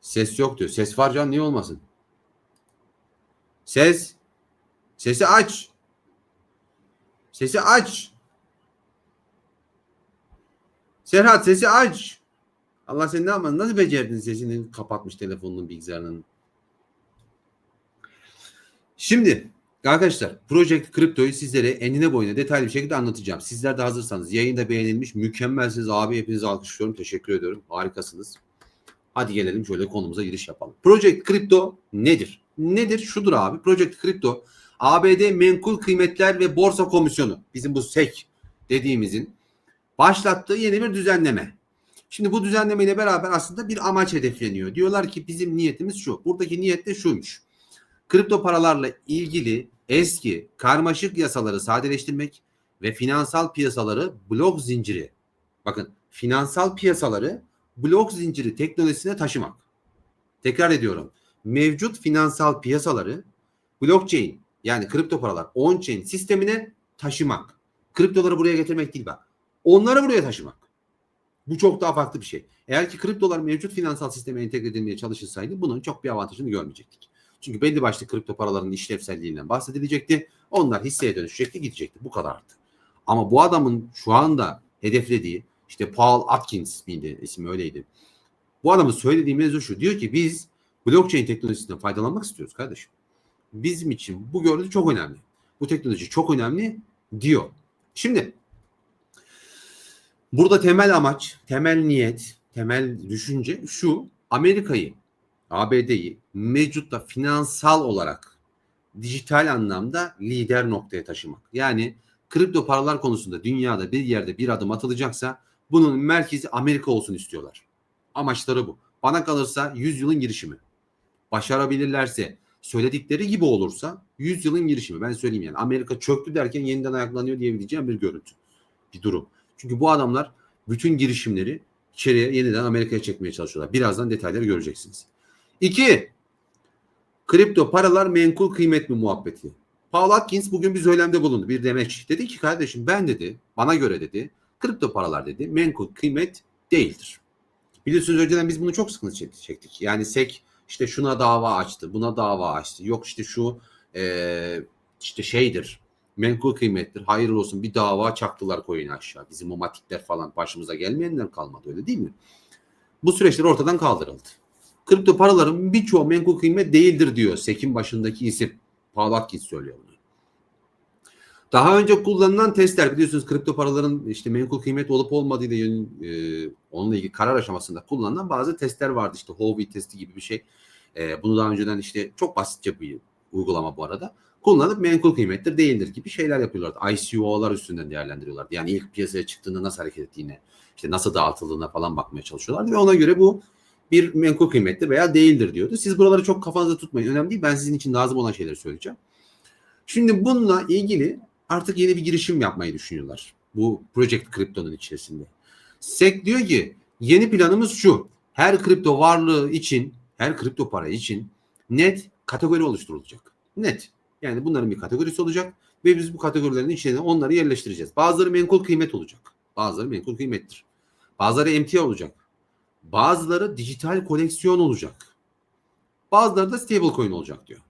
Ses yok diyor. Ses var can niye olmasın? Ses. Sesi aç. Sesi aç. Serhat sesi aç. Allah seni ne yapmadın? Nasıl becerdin sesini kapatmış telefonunun bilgisayarının? Şimdi arkadaşlar Project Crypto'yu sizlere enine boyuna detaylı bir şekilde anlatacağım. Sizler de hazırsanız yayında beğenilmiş mükemmelsiniz abi hepinizi alkışlıyorum. Teşekkür ediyorum. Harikasınız. Hadi gelelim şöyle konumuza giriş yapalım. Project Crypto nedir? Nedir? Şudur abi. Project Crypto ABD Menkul Kıymetler ve Borsa Komisyonu bizim bu SEC dediğimizin başlattığı yeni bir düzenleme. Şimdi bu düzenlemeyle beraber aslında bir amaç hedefleniyor. Diyorlar ki bizim niyetimiz şu. Buradaki niyet de şuymuş. Kripto paralarla ilgili eski karmaşık yasaları sadeleştirmek ve finansal piyasaları blok zinciri. Bakın finansal piyasaları blok zinciri teknolojisine taşımak. Tekrar ediyorum. Mevcut finansal piyasaları blockchain yani kripto paralar on-chain sistemine taşımak. Kriptoları buraya getirmek değil bak. Onları buraya taşımak. Bu çok daha farklı bir şey. Eğer ki kriptolar mevcut finansal sisteme entegre edilmeye çalışılsaydı bunun çok bir avantajını görmeyecektik. Çünkü belli başlı kripto paraların işlevselliğinden bahsedilecekti. Onlar hisseye dönüşecekti, gidecekti. Bu kadardı. Ama bu adamın şu anda hedeflediği işte Paul Atkins miydi ismi öyleydi. Bu adamın söylediği mevzu şu. Diyor ki biz blockchain teknolojisinden faydalanmak istiyoruz kardeşim. Bizim için bu gördüğü çok önemli. Bu teknoloji çok önemli diyor. Şimdi burada temel amaç, temel niyet, temel düşünce şu. Amerika'yı, ABD'yi mevcutta finansal olarak dijital anlamda lider noktaya taşımak. Yani kripto paralar konusunda dünyada bir yerde bir adım atılacaksa bunun merkezi Amerika olsun istiyorlar. Amaçları bu. Bana kalırsa 100 yılın girişimi. Başarabilirlerse söyledikleri gibi olursa 100 yılın girişimi. Ben söyleyeyim yani Amerika çöktü derken yeniden ayaklanıyor diyebileceğim bir görüntü. Bir durum. Çünkü bu adamlar bütün girişimleri içeriye yeniden Amerika'ya çekmeye çalışıyorlar. Birazdan detayları göreceksiniz. İki, kripto paralar menkul kıymet mi muhabbeti? Paul Atkins bugün bir söylemde bulundu. Bir demeç. Dedi ki kardeşim ben dedi bana göre dedi kripto paralar dedi menkul kıymet değildir. Biliyorsunuz önceden biz bunu çok sıkıntı çektik. Yani SEC işte şuna dava açtı, buna dava açtı. Yok işte şu e, işte şeydir, menkul kıymettir, hayırlı olsun bir dava çaktılar koyun aşağı. Bizim o matikler falan başımıza gelmeyenler kalmadı öyle değil mi? Bu süreçler ortadan kaldırıldı. Kripto paraların birçoğu menkul kıymet değildir diyor SEC'in başındaki isim. Paul Atkins söylüyor bunu. Daha önce kullanılan testler biliyorsunuz kripto paraların işte menkul kıymet olup olmadığı ile e, onunla ilgili karar aşamasında kullanılan bazı testler vardı. işte Howey testi gibi bir şey. E, bunu daha önceden işte çok basitçe bir uygulama bu arada. Kullanıp menkul kıymettir değildir gibi şeyler yapıyorlardı. ICO'lar üstünden değerlendiriyorlardı. Yani ilk piyasaya çıktığında nasıl hareket ettiğine, işte nasıl dağıtıldığına falan bakmaya çalışıyorlardı ve ona göre bu bir menkul kıymettir veya değildir diyordu. Siz buraları çok kafanızda tutmayın. Önemli değil. Ben sizin için lazım olan şeyleri söyleyeceğim. Şimdi bununla ilgili artık yeni bir girişim yapmayı düşünüyorlar. Bu Project Crypto'nun içerisinde. SEC diyor ki yeni planımız şu. Her kripto varlığı için, her kripto para için net kategori oluşturulacak. Net. Yani bunların bir kategorisi olacak ve biz bu kategorilerin içine onları yerleştireceğiz. Bazıları menkul kıymet olacak. Bazıları menkul kıymettir. Bazıları emtia olacak. Bazıları dijital koleksiyon olacak. Bazıları da stablecoin olacak diyor.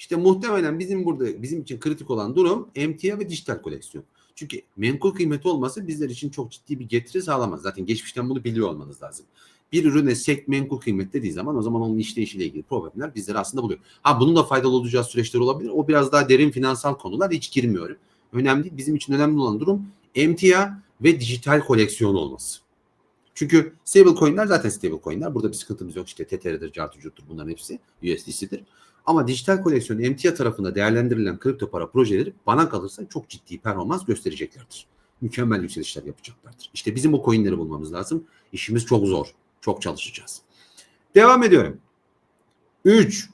İşte muhtemelen bizim burada bizim için kritik olan durum emtia ve dijital koleksiyon. Çünkü menkul kıymeti olması bizler için çok ciddi bir getiri sağlamaz. Zaten geçmişten bunu biliyor olmanız lazım. Bir ürüne sek menkul kıymet dediği zaman o zaman onun işleyişiyle ilgili problemler bizleri aslında buluyor. Ha bunun da faydalı olacağı süreçler olabilir. O biraz daha derin finansal konular hiç girmiyorum. Önemli değil. Bizim için önemli olan durum emtia ve dijital koleksiyon olması. Çünkü stable coin'ler zaten stable coin'ler. Burada bir sıkıntımız yok. İşte Tether'dir, Cartucut'tur bunların hepsi USDC'dir. Ama dijital koleksiyon emtia tarafında değerlendirilen kripto para projeleri bana kalırsa çok ciddi performans göstereceklerdir. Mükemmel yükselişler yapacaklardır. İşte bizim o coin'leri bulmamız lazım. İşimiz çok zor. Çok çalışacağız. Devam ediyorum. 3.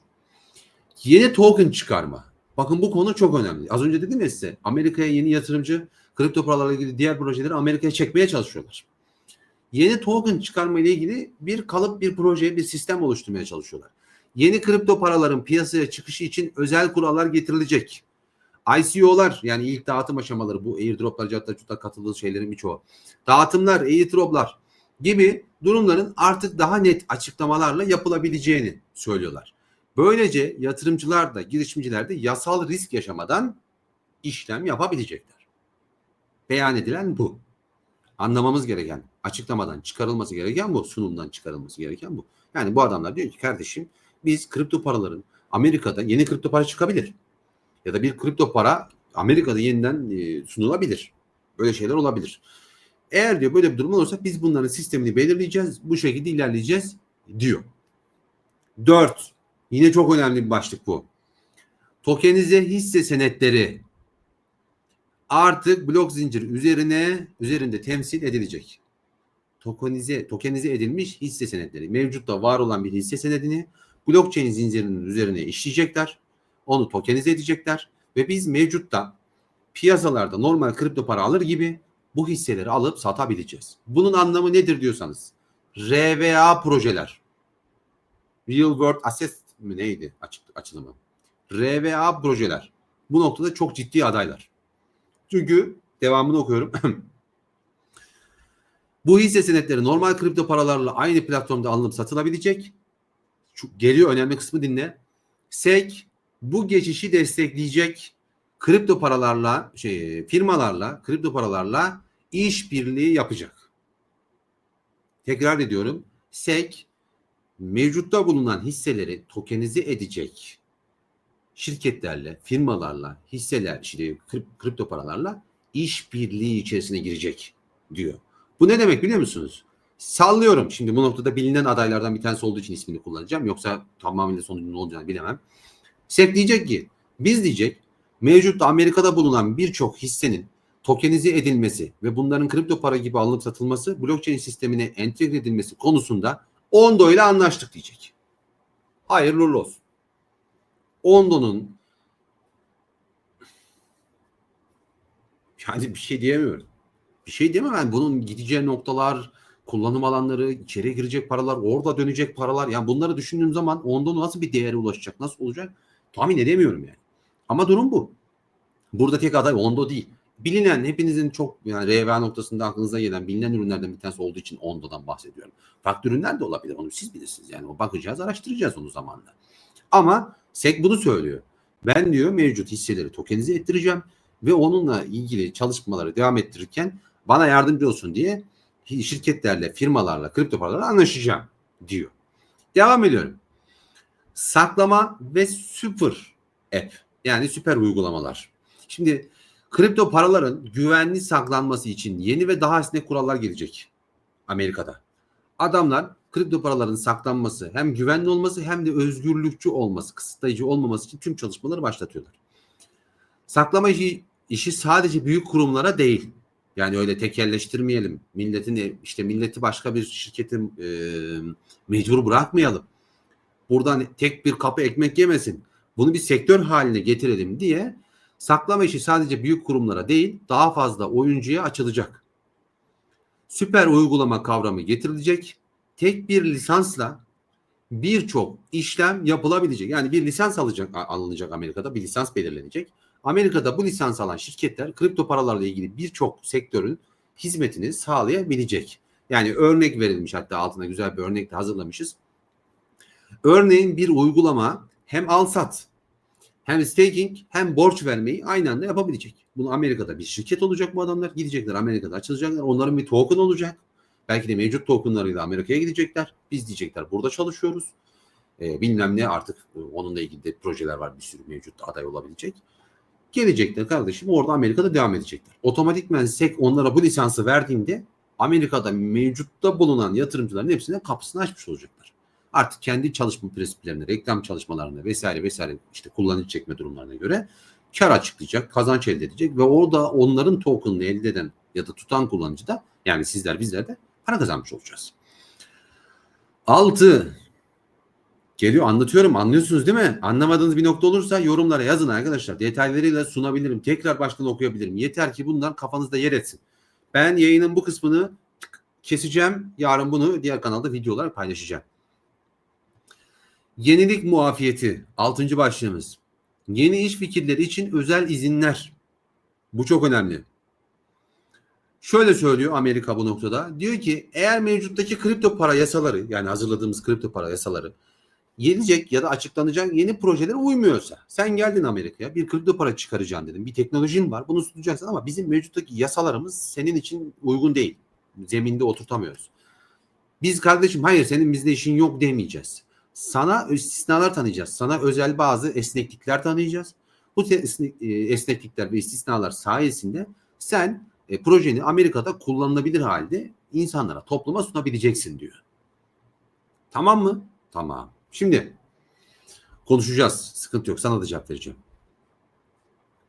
Yeni token çıkarma. Bakın bu konu çok önemli. Az önce dedim ya size Amerika'ya yeni yatırımcı kripto paralarla ilgili diğer projeleri Amerika'ya çekmeye çalışıyorlar. Yeni token çıkarma ile ilgili bir kalıp, bir proje, bir sistem oluşturmaya çalışıyorlar. Yeni kripto paraların piyasaya çıkışı için özel kurallar getirilecek. ICO'lar yani ilk dağıtım aşamaları bu airdroplar, hatta katıldığı şeylerin birçoğu. Dağıtımlar, airdroplar gibi durumların artık daha net açıklamalarla yapılabileceğini söylüyorlar. Böylece yatırımcılar da girişimciler de yasal risk yaşamadan işlem yapabilecekler. Beyan edilen bu. Anlamamız gereken, açıklamadan çıkarılması gereken bu, sunumdan çıkarılması gereken bu. Yani bu adamlar diyor ki kardeşim biz kripto paraların Amerika'da yeni kripto para çıkabilir. Ya da bir kripto para Amerika'da yeniden e, sunulabilir. Böyle şeyler olabilir. Eğer diyor böyle bir durum olursa biz bunların sistemini belirleyeceğiz. Bu şekilde ilerleyeceğiz diyor. Dört. Yine çok önemli bir başlık bu. Tokenize hisse senetleri artık blok zinciri üzerine üzerinde temsil edilecek. Tokenize, tokenize edilmiş hisse senetleri. Mevcutta var olan bir hisse senedini blockchain zincirinin üzerine işleyecekler. Onu tokenize edecekler ve biz mevcutta piyasalarda normal kripto para alır gibi bu hisseleri alıp satabileceğiz. Bunun anlamı nedir diyorsanız RVA projeler Real World Assets mi neydi açık, açılımı? RVA projeler. Bu noktada çok ciddi adaylar. Çünkü devamını okuyorum. Bu hisse senetleri normal kripto paralarla aynı platformda alınıp satılabilecek. Geliyor önemli kısmı dinle. SEC bu geçişi destekleyecek kripto paralarla şey firmalarla kripto paralarla işbirliği yapacak. Tekrar ediyorum. SEC mevcutta bulunan hisseleri tokenize edecek şirketlerle, firmalarla, hisseler, işte kripto paralarla işbirliği içerisine girecek diyor. Bu ne demek biliyor musunuz? Sallıyorum. Şimdi bu noktada bilinen adaylardan bir tanesi olduğu için ismini kullanacağım. Yoksa tamamıyla sonucun ne olacağını bilemem. SEC diyecek ki biz diyecek mevcutta Amerika'da bulunan birçok hissenin tokenize edilmesi ve bunların kripto para gibi alınıp satılması blockchain sistemine entegre edilmesi konusunda Ondo ile anlaştık diyecek. Hayırlı olsun. Ondo'nun yani bir şey diyemiyorum. Bir şey diyemem ben. Bunun gideceği noktalar, kullanım alanları, içeriye girecek paralar, orada dönecek paralar. Yani bunları düşündüğüm zaman Ondo nasıl bir değere ulaşacak, nasıl olacak tahmin edemiyorum yani. Ama durum bu. Burada tek aday Ondo değil. Bilinen hepinizin çok yani RVA noktasında aklınıza gelen bilinen ürünlerden bir tanesi olduğu için Ondo'dan bahsediyorum. Farklı ürünler de olabilir. Onu siz bilirsiniz. Yani o bakacağız, araştıracağız onu zamanla. Ama SEC bunu söylüyor. Ben diyor mevcut hisseleri tokenize ettireceğim ve onunla ilgili çalışmaları devam ettirirken bana yardımcı olsun diye şirketlerle, firmalarla, kripto paralarla anlaşacağım diyor. Devam ediyorum. Saklama ve süper app yani süper uygulamalar. Şimdi kripto paraların güvenli saklanması için yeni ve daha esnek kurallar gelecek Amerika'da. Adamlar kripto paraların saklanması hem güvenli olması hem de özgürlükçü olması, kısıtlayıcı olmaması için tüm çalışmaları başlatıyorlar. Saklama işi, işi sadece büyük kurumlara değil. Yani öyle tekelleştirmeyelim. Milletin işte milleti başka bir şirketin e, mecbur bırakmayalım. Buradan tek bir kapı ekmek yemesin. Bunu bir sektör haline getirelim diye saklama işi sadece büyük kurumlara değil daha fazla oyuncuya açılacak. Süper uygulama kavramı getirilecek tek bir lisansla birçok işlem yapılabilecek. Yani bir lisans alacak alınacak Amerika'da bir lisans belirlenecek. Amerika'da bu lisans alan şirketler kripto paralarla ilgili birçok sektörün hizmetini sağlayabilecek. Yani örnek verilmiş hatta altına güzel bir örnek de hazırlamışız. Örneğin bir uygulama hem al sat hem staking hem borç vermeyi aynı anda yapabilecek. Bunu Amerika'da bir şirket olacak bu adamlar. Gidecekler Amerika'da açılacaklar. Onların bir token olacak. Belki de mevcut tokenlarıyla Amerika'ya gidecekler. Biz diyecekler burada çalışıyoruz. E, bilmem ne artık e, onunla ilgili de projeler var bir sürü mevcut aday olabilecek. Gelecekler kardeşim orada Amerika'da devam edecekler. Otomatikmen SEC onlara bu lisansı verdiğinde Amerika'da mevcutta bulunan yatırımcıların hepsine kapısını açmış olacaklar. Artık kendi çalışma prensiplerine, reklam çalışmalarına vesaire vesaire işte kullanıcı çekme durumlarına göre kar açıklayacak, kazanç elde edecek ve orada onların token'ını elde eden ya da tutan kullanıcı da yani sizler bizler de para kazanmış olacağız. 6. Geliyor anlatıyorum anlıyorsunuz değil mi? Anlamadığınız bir nokta olursa yorumlara yazın arkadaşlar. Detaylarıyla sunabilirim. Tekrar baştan okuyabilirim. Yeter ki bunlar kafanızda yer etsin. Ben yayının bu kısmını keseceğim. Yarın bunu diğer kanalda videolar paylaşacağım. Yenilik muafiyeti. Altıncı başlığımız. Yeni iş fikirleri için özel izinler. Bu çok önemli. Şöyle söylüyor Amerika bu noktada. Diyor ki eğer mevcuttaki kripto para yasaları yani hazırladığımız kripto para yasaları gelecek ya da açıklanacak yeni projelere uymuyorsa sen geldin Amerika'ya bir kripto para çıkaracaksın dedim. Bir teknolojin var bunu sunacaksın ama bizim mevcuttaki yasalarımız senin için uygun değil. Zeminde oturtamıyoruz. Biz kardeşim hayır senin bizde işin yok demeyeceğiz. Sana istisnalar tanıyacağız. Sana özel bazı esneklikler tanıyacağız. Bu e, esneklikler ve istisnalar sayesinde sen e, projeni Amerika'da kullanılabilir halde insanlara, topluma sunabileceksin diyor. Tamam mı? Tamam. Şimdi konuşacağız. Sıkıntı yok. Sana da cevap vereceğim.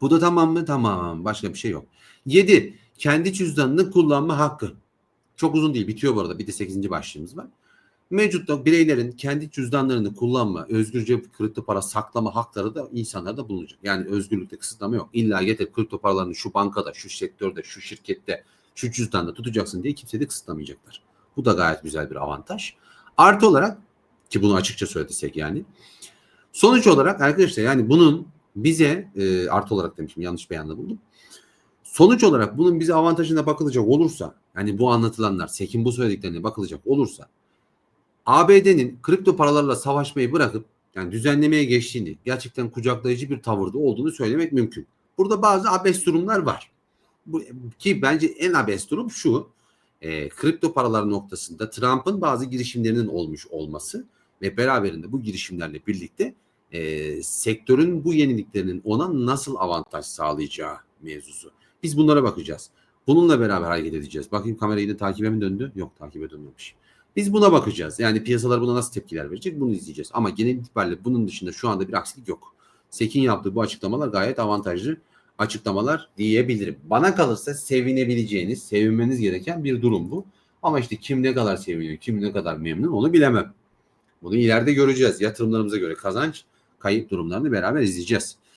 Bu da tamam mı? Tamam. Başka bir şey yok. 7. Kendi cüzdanını kullanma hakkı. Çok uzun değil. Bitiyor bu arada. Bir de 8. başlığımız var. Mevcutta bireylerin kendi cüzdanlarını kullanma, özgürce kripto para saklama hakları da insanlarda bulunacak. Yani özgürlükte kısıtlama yok. İlla getir kripto paralarını şu bankada, şu sektörde, şu şirkette, şu cüzdanda tutacaksın diye kimse de kısıtlamayacaklar. Bu da gayet güzel bir avantaj. Artı olarak ki bunu açıkça söylediysek yani. Sonuç olarak arkadaşlar yani bunun bize e, artı olarak demişim yanlış beyanda buldum. Sonuç olarak bunun bize avantajına bakılacak olursa yani bu anlatılanlar Sekin bu söylediklerine bakılacak olursa ABD'nin kripto paralarla savaşmayı bırakıp yani düzenlemeye geçtiğini gerçekten kucaklayıcı bir tavırda olduğunu söylemek mümkün. Burada bazı abes durumlar var. Bu, ki bence en abes durum şu. E, kripto paralar noktasında Trump'ın bazı girişimlerinin olmuş olması ve beraberinde bu girişimlerle birlikte e, sektörün bu yeniliklerinin ona nasıl avantaj sağlayacağı mevzusu. Biz bunlara bakacağız. Bununla beraber hareket edeceğiz. Bakayım kamerayı da takibe mi döndü? Yok takibe dönmemiş. Biz buna bakacağız. Yani piyasalar buna nasıl tepkiler verecek bunu izleyeceğiz. Ama genel itibariyle bunun dışında şu anda bir aksilik yok. Sekin yaptığı bu açıklamalar gayet avantajlı açıklamalar diyebilirim. Bana kalırsa sevinebileceğiniz, sevinmeniz gereken bir durum bu. Ama işte kim ne kadar seviniyor, kim ne kadar memnun onu bilemem. Bunu ileride göreceğiz. Yatırımlarımıza göre kazanç, kayıp durumlarını beraber izleyeceğiz.